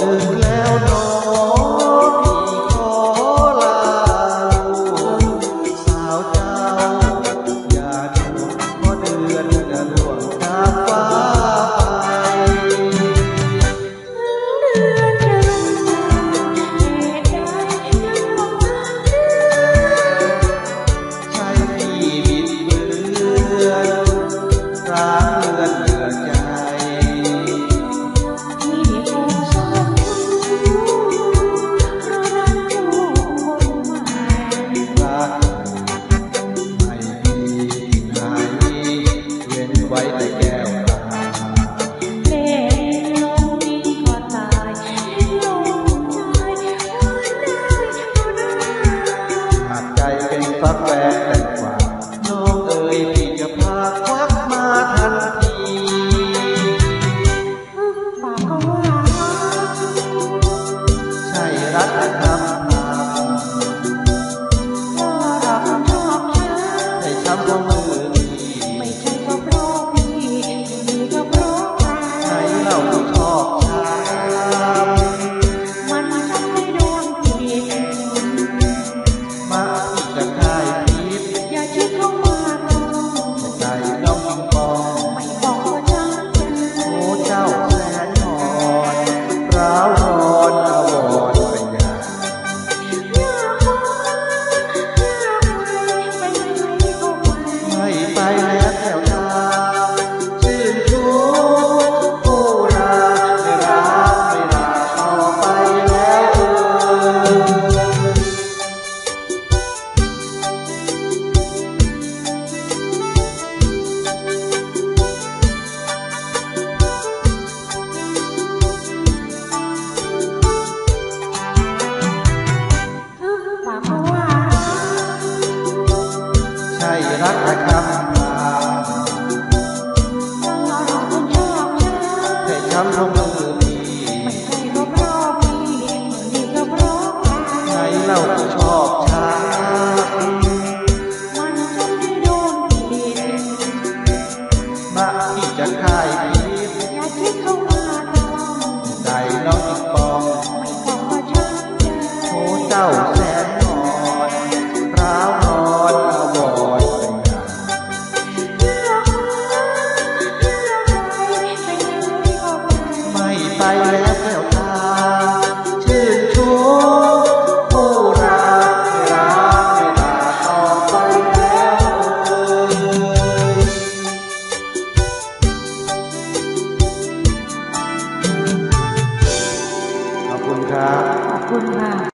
ดึกแล้วนปีขอลาลูกสาวเจ้า อย่าดูพอเดืนจะล่วงตาฟ้าไป fuck cao